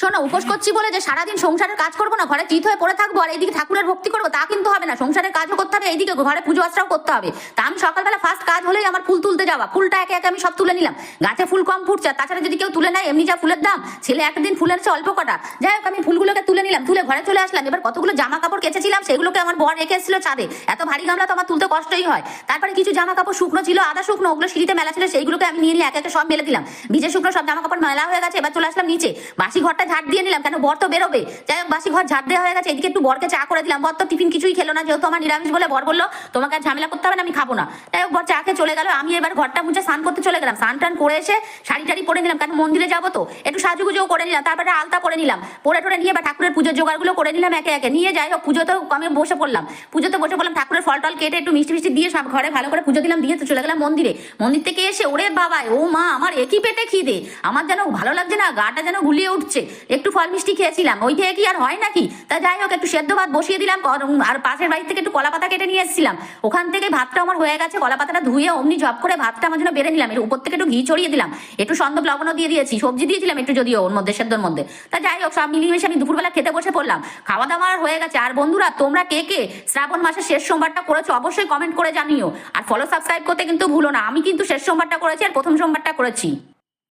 শোনো, উপোস করছি বলে যে সারাদিন সংসারের কাজ করব না, ঘরে চিত হয়ে পড়ে থাকব আর এইদিকে ঠাকুরের ভক্তি করব, তা কিন্তু হবে না। সংসারের কাজও করতে হবে, এইদিকে ঘরে পুজো আশ্রাও করতে হবে। তা আমি সকালবেলা ফার্স্ট কাজ হলেই আমার ফুল তুলতে যাওয়া। ফুলটা একে একে আমি সব তুলে নিলাম। গাছে ফুল কম ফুটছে তাছাড়া যদি কেউ তুলে নেয়, এমনি যা ফুলের দাম, ছেলে একদিন ফুলের চেয়ে অল্প কটা। যাই হোক, আমি ফুলগুলোকে তুলে নিলাম, তুলে ঘরে চলে আসলাম। এবার কতগুলো জামা কাপড় কেচেছিলাম, সেগুলোকে আমার বর রেখে এসেছিল ছাদে এত ভারী গামলা তো আমার তুলতে কষ্টই হয়। তারপরে কিছু জামা কাপড় শুকনো ছিল, আদা শুকনো, ওগুলো সিঁড়িতে মেলা ছিল, সেইগুলোকে আমি নিয়ে নিয়ে একে একে সব মেলে দিলাম। ভিজে শুকনো সব জামা কাপড় মেলা হয়ে গেছে, এবার চলে আসলাম নিচে। বাসি ঘরটা ঝাড় দিয়ে নিলাম, কেন বর তো বেরোবে? যাই হোক, বাসি ঘর ঝাড় দেওয়া হয়ে গেছে, এদিকে একটু বরকে চা করে দিলাম। বর তো টিফিন কিছুই খেলো না, যেহেতু আমার নিরামিষ বলে বর বলল, তোমাকে আর ঝামেলা করতে হবে না, আমি খাব না। যাই হোক, বর চা খেয়ে চলে গেল। আমি এবার ঘরটা মুছে স্নান করতে চলে গেলাম। স্নান টান করে এসে শাড়ি টাড়ি পরে নিলাম কারণ মন্দিরে যাব তো? একটু সাজুগুজোও করে নিলাম, তারপরে আলতা পরে নিলাম। পরে টরে নিয়ে এবার ঠাকুরের পুজোর জোগাড়গুলো করে নিলাম একে একে। নিয়ে যাই হোক, পুজোতেও আমি বসে পড়লাম। পুজোতে বসে পড়লাম, ঠাকুরের ফল টল কেটে একটু মিষ্টি মিষ্টি দিয়ে সব ঘরে ভালো করে পুজো দিলাম, দিয়ে তো চলে গেলাম মন্দিরে। মন্দির থেকে এসে, ওরে বাবা ও মা, আমার একই পেটে খিদে। আমার যেন ভালো লাগছে না গাটা যেন গুলিয়ে উঠছে। একটু ফল মিষ্টি খেয়েছিলাম। ওই থেকে কি আর হয় নাকি? তা যাই হোক, একটু সেদ্ধ ভাত বসিয়ে দিলাম আর পাশের বাড়ি থেকে একটু কলা পাতা কেটে নিয়ে এসেছিলাম। ওখান থেকে ভাতটা আমার হয়ে গেছে কলা পাতাটা ধুয়ে অমনি জব করে ভাতটা আমার জন্য বেড়ে নিলাম। এর উপর থেকে একটু ঘি ছড়িয়ে দিলাম। একটু সন্দব লবণও দিয়ে দিয়েছি, সবজি দিয়েছিলাম একটু যদিও ওর মধ্যে, সেদ্ধর মধ্যে। তা যাই হোক, সব মিলিয়ে আমি দুপুরবেলা খেতে বসে পড়লাম। খাওয়া দাওয়া আমার হয়ে গেছে। আর বন্ধুরা, তোমরা কে কে শ্রাবণ মাসের শেষ সোমবারটা করেছ অবশ্যই কমেন্ট করে জানিও। আর ফলো সাবস্ক্রাইব করতে কিন্তু ভুলো না। আমি কিন্তু শেষ সোমবারটা করেছি আর প্রথম সোমবারটা করেছি।